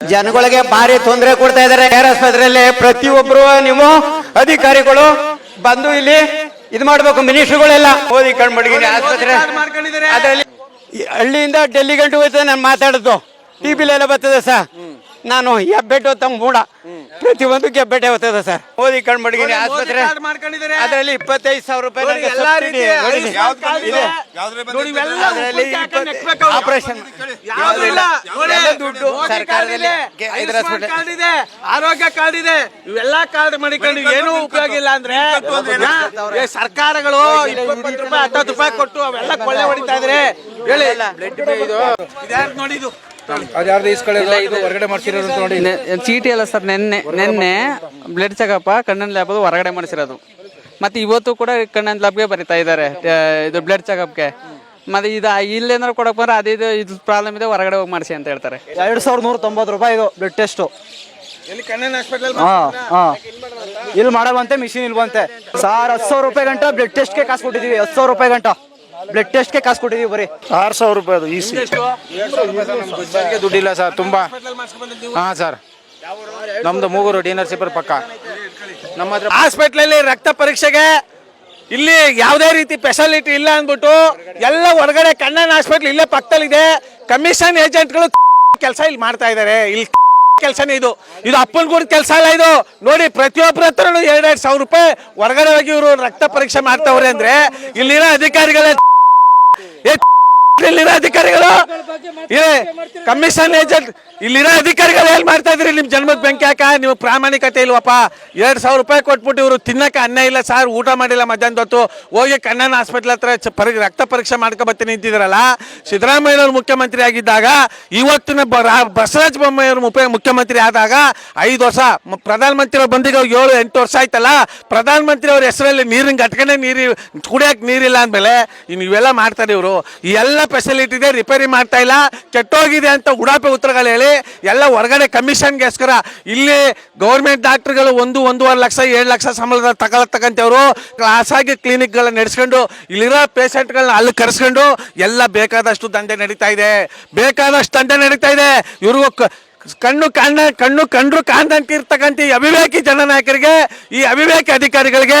ಜನಗಳಿಗೆ ಭಾರಿ ತೊಂದರೆ ಕೊಡ್ತಾ ಇದಾರೆ ಕೇರ್ ಆಸ್ಪತ್ರೆಯಲ್ಲಿ ಪ್ರತಿಯೊಬ್ರು ನೀವು ಅಧಿಕಾರಿಗಳು ಬಂದು ಇಲ್ಲಿ ಇದು ಮಾಡ್ಬೇಕು. ಮಿನಿಸ್ಟ್ರುಗಳೆಲ್ಲ. ಓದಿ ಕಂಡ್ಬಿಟ್ಟಿದ್ದೀನಿ ಆಸ್ಪತ್ರೆ. ಅದರಲ್ಲಿ ಹಳ್ಳಿಯಿಂದ ಡೆಲ್ಲಿ ಗಂಟು ಹೋಯ್ತದೆ ನಾನು ಮಾತಾಡೋದು. ಟಿ ಎಲ್ಲ ಬರ್ತದೆ ಸರ್. ನಾನು ಹೆಬ್ಬೆಟ್ಟು ತಮ್ಮ ಮೂಡ. ಪ್ರತಿಯೊಂದು ಗೆಬ್ಬೆಟ್ಟೆ ಬರ್ತದೆ ಸರ್ ಓದಿ ಮಡಗಿನಿ ಆಸ್ಪತ್ರೆ ಅದರಲ್ಲಿ ಇಪ್ಪತ್ತೈದು ಸಾವಿರ ರೂಪಾಯಿ. ಆಪರೇಷನ್ ದುಡ್ಡು ಸರ್ಕಾರದಲ್ಲಿ ಆರೋಗ್ಯ ಕಾರ್ಡ್ ಇದೆ ಇವೆಲ್ಲ ಕಾರ್ಡ್ ಮಾಡಿಕೊಂಡು ಏನೂ ಉಪಯೋಗ ಇಲ್ಲ ಅಂದ್ರೆ ಏ, ಸರ್ಕಾರಗಳು ಇಪ್ಪತ್ತು ರೂಪಾಯಿ ಹತ್ತತ್ತು ರೂಪಾಯಿ ಕೊಟ್ಟು ಅವೆಲ್ಲ ಕೊಳ್ಳೆ ಹೊಡಿತಾ ಇದ್ರೆ ಹೇಳಿ ನೋಡಿ ಇದು ಇಸ್ಕೊಳ್ಳಿ ಇದು ಹೊರಗಡೆ ಮಾಡ್ಸಿರೋದು ನೋಡಿ. ಚೀಟಿ ಅಲ್ಲ ಸರ್ ನಿನ್ನೆ ನಿನ್ನೆ ಬ್ಲಡ್ ಚೆಕಪ್ ಕಣ್ಣನ್ ಲ್ಯಾಬ್ ಹೊರಗಡೆ ಮಾಡಿಸಿರೋದು. ಮತ್ತೆ ಇವತ್ತು ಕೂಡ ಕಣ್ಣನ್ ಲ್ಯಾಬ್ಗೆ ಬರಿತಾ ಇದ್ದಾರೆ ಇದು ಬ್ಲಡ್ ಚೆಕಪ್ಗೆ. ಮತ್ತೆ ಇದು ಇಲ್ಲೇನಾದ್ರು ಕೊಡಕ್ ಬಂದ್ರೆ ಅದು ಇದು ಇದು ಪ್ರಾಬ್ಲಮ್ ಇದೆ ಹೊರಗಡೆ ಹೋಗಿ ಮಾಡಿಸಿ ಅಂತ ಹೇಳ್ತಾರೆ. ಎರಡು ಸಾವಿರದ ನೂರ ತೊಂಬತ್ತು ರೂಪಾಯಿ ಇದು ಬ್ಲಡ್ ಟೆಸ್ಟು. ಹಾ ಹಾ. ಇಲ್ಲಿ ಮಾಡವಂತೆ ಮಿಷಿನ್ ಇಲ್ವಂತೆ ಸರ್ ಹತ್ತು ಸಾವಿರ ರೂಪಾಯಿ ಗಂಟ ಬ್ಲಡ್ ಟೆಸ್ಟ್ಗೆ ಕಾಸು ಕೊಟ್ಟಿದ್ದೀವಿ ಹತ್ತು ಸಾವಿರ ರೂಪಾಯಿ ಗಂಟ. ಬ್ಲಡ್ ಟೆಸ್ಟ್ಗೆ ಕಾಸು ಕೊಟ್ಟಿದೀವಿ ಬರೀ. ಆರು ಸಾವಿರ ರೂಪಾಯಿ ಅದು ಈ ಸಿ ದುಡ್ಡಿಲ್ಲ ಸರ್ ತುಂಬಾ. ಹಾ ಸರ್. ನಮ್ದು ಮೂಗೂರು ಡಿ ನರಸೀಪುರ ಪಕ್ಕ. ನಮ್ಮ ಹತ್ರ ಹಾಸ್ಪಿಟ್ಲಲ್ಲಿ ರಕ್ತ ಪರೀಕ್ಷೆಗೆ ಇಲ್ಲಿ ಯಾವುದೇ ರೀತಿ ಫೆಸಿಲಿಟಿ ಇಲ್ಲ ಅಂದ್ಬಿಟ್ಟು ಎಲ್ಲ ಹೊರಗಡೆ ಕಣ್ಣನ್ ಹಾಸ್ಪಿಟ್ಲ್ ಇಲ್ಲೇ ಪಕ್ಕದಲ್ಲಿದೆ. ಕಮಿಷನ್ ಏಜೆಂಟ್ಗಳು ಕೆಲಸ ಇಲ್ಲಿ ಮಾಡ್ತಾ ಇದ್ದಾರೆ ಇಲ್ಲಿ ಕೆಲಸನೇ ಇದು. ಇದು ಅಪ್ಪನ ಗುಡ್ ಕೆಲಸ ಅಲ್ಲ ಇದು. ನೋಡಿ ಪ್ರತಿಯೊಬ್ಬರ ಹತ್ರನೂ ಎರಡೆರಡು ಸಾವಿರ ರೂಪಾಯಿ ಹೊರಗಡೆ ಹೋಗಿ ಇವರು ರಕ್ತ ಪರೀಕ್ಷೆ ಮಾಡ್ತಾವ್ರೆ ಅಂದ್ರೆ ಇಲ್ಲಿರೋ ಅಧಿಕಾರಿಗಳ এই ಇಲ್ಲಿರೋ ಅಧಿಕಾರಿಗಳು? ಏ ಕಮಿಷನ್ ಏಜೆಂಟ್ ಇಲ್ಲಿರೋ ಅಧಿಕಾರಿಗಳು ಏನ್ ಮಾಡ್ತಾ ಇದ್ರಿ? ನಿಮ್ ಜನ್ಮದ ಬೆಂಕಿ ಹಾಕ ನೀವು ಪ್ರಾಮಾಣಿಕತೆ ಇಲ್ವಪ್ಪ? ಎರಡ್ ಸಾವಿರ ರೂಪಾಯಿ ಕೊಟ್ಬಿಟ್ಟು ಇವರು ತಿನ್ನಕ ಅನ್ನ ಇಲ್ಲ ಸರ್ ಊಟ ಮಾಡಿಲ್ಲ ಮಧ್ಯಾಹ್ನ ಹೊತ್ತು. ಹೋಗಿ ಕಣ್ಣನ ಹಾಸ್ಪಿಟ್ಲ್ ಹತ್ರ ಪರಿ ರಕ್ತ ಪರೀಕ್ಷೆ ಮಾಡ್ಕೊಬತ್ತೀನಿ ನಿಂತಿದ್ರಲ್ಲ ಸಿದ್ದರಾಮಯ್ಯನವ್ರು ಮುಖ್ಯಮಂತ್ರಿ ಆಗಿದ್ದಾಗ ಇವತ್ತಿನ ಬಸವರಾಜ ಬೊಮ್ಮಾಯಿಯವರು ಮುಖ್ಯ ಮುಖ್ಯಮಂತ್ರಿ ಆದಾಗ ಐದು ವರ್ಷ ಪ್ರಧಾನಮಂತ್ರಿ ಅವ್ರು ಬಂದಿಗೆ ಅವ್ರಿಗೆ ಏಳು ಎಂಟು ವರ್ಷ ಆಯ್ತಲ್ಲ? ಪ್ರಧಾನಮಂತ್ರಿ ಅವ್ರ ಹೆಸರಲ್ಲಿ ನೀರಿನ ಘಟಕನೇ ನೀರು ಕುಡಿಯಕ್ಕೆ ನೀರಿಲ್ಲ ಅಂದಮೇಲೆ ಇನ್ನು ಇವೆಲ್ಲ ಮಾಡ್ತಾರೆ ಇವರು. ಎಲ್ಲ ಫೆಸಿಲಿಟಿ ಇದೆ ರಿಪೇರಿ ಮಾಡ್ತಾ ಇಲ್ಲ. ಕೆಟ್ಟೋಗಿದೆ ಅಂತ ಉಡಾಪೆ ಉತ್ತರಗಳು ಹೇಳಿ ಎಲ್ಲ ಹೊರಗಡೆ ಕಮಿಷನ್ಗೋಸ್ಕರ ಇಲ್ಲಿ ಗೌರ್ಮೆಂಟ್ ಡಾಕ್ಟರ್ಗಳು ಒಂದು, ಒಂದೂವರೆ ಲಕ್ಷ, ಏಳು ಲಕ್ಷ ಸಂಬಳದ ತಗೊಳತಕ್ಕಂಥವ್ರು ಖಾಸಗಿ ಕ್ಲಿನಿಕ್ಗಳನ್ನ ನಡೆಸ್ಕೊಂಡು, ಇಲ್ಲಿರೋ ಪೇಷಂಟ್ಗಳನ್ನ ಅಲ್ಲಿ ಕರೆಸ್ಕೊಂಡು ಎಲ್ಲ ಬೇಕಾದಷ್ಟು ದಂಧೆ ನಡೀತಾ ಇದೆ. ಬೇಕಾದಷ್ಟು ದಂಧೆ ನಡೀತಾ ಇದೆ. ಇವ್ರಿಗೂ ಕಣ್ಣು ಕಾಣ, ಕಣ್ಣು ಕಂಡ್ರು ಕಾಣ್ದಂತೆ ಇರ್ತಕ್ಕಂಥ ಈ ಅವಿವೇಕಿ ಜನನಾಯಕರಿಗೆ, ಈ ಅವಿವೇಕಿ ಅಧಿಕಾರಿಗಳಿಗೆ.